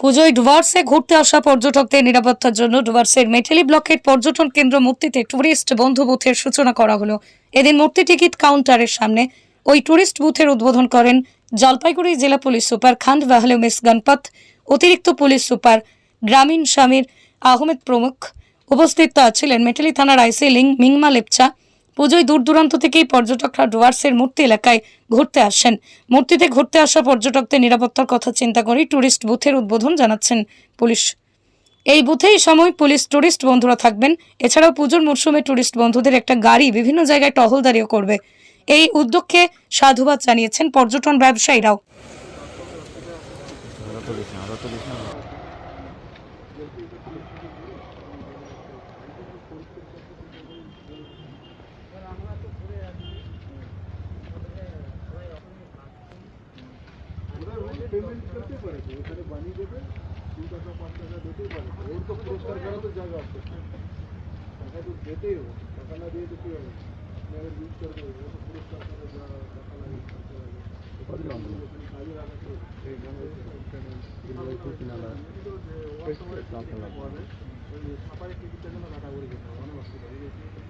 পুজোয় ডুভার্সে ঘুরতে আসা পর্যটকদের নিরাপত্তার জন্য ডুভার্সের মেটেলি ব্লকের পর্যটন কেন্দ্র মূর্তিতে ট্যুরিস্ট বন্ধু বুথের সূচনা করা হলো। এদিন মূর্তি টিকিট কাউন্টারের সামনে ওই ট্যুরিস্ট বুথের উদ্বোধন করেন জলপাইগুড়ি জেলা police super Khandbahale Miss Ganpat, অতিরিক্ত পুলিশ সুপার গ্রামীণ স্বামীর আহমেদ প্রমুখ। উপস্থিত ছিলেন মেটেলি থানার আইসি লিং মিংমা লেপচা পুজোয় দূর দূরান্ত থেকেই পর্যটকরা ডুয়ার্সের মূর্তি এলাকায় ঘুরতে আসেন। মূর্তিতে ঘুরতে আসা পর্যটকদের নিরাপত্তার কথা চিন্তা করেই ট্যুরিস্ট বুথের উদ্বোধন জানাচ্ছেন পুলিশ। এই বুথেই সময় পুলিশ ট্যুরিস্ট বন্ধুরা থাকবেন। এছাড়াও পুজোর মরশুমে ট্যুরিস্ট বন্ধুদের একটা গাড়ি বিভিন্ন জায়গায় টহলদারিও করবে। এই উদ্যোগকে সাধুবাদ জানিয়েছেন পর্যটন ব্যবসায়ীরাও। পেমেন্ট করতে পারে ওখানে বানিয়ে দেবে দু টাকা পাঁচ টাকা দিতেই পারে ওর তো পুরস্কার তো জায়গা আছে। টাকা তো দিতেই হবে টাকা না দিয়ে তো কী হবে ইউজ করবে ও তো পুরস্কার করে যা টাকা লাগে খরচা লাগে কাজে লাগাতে টিকিটটা যেন কাটা করে যেতে হবে অনেক অসুবিধা।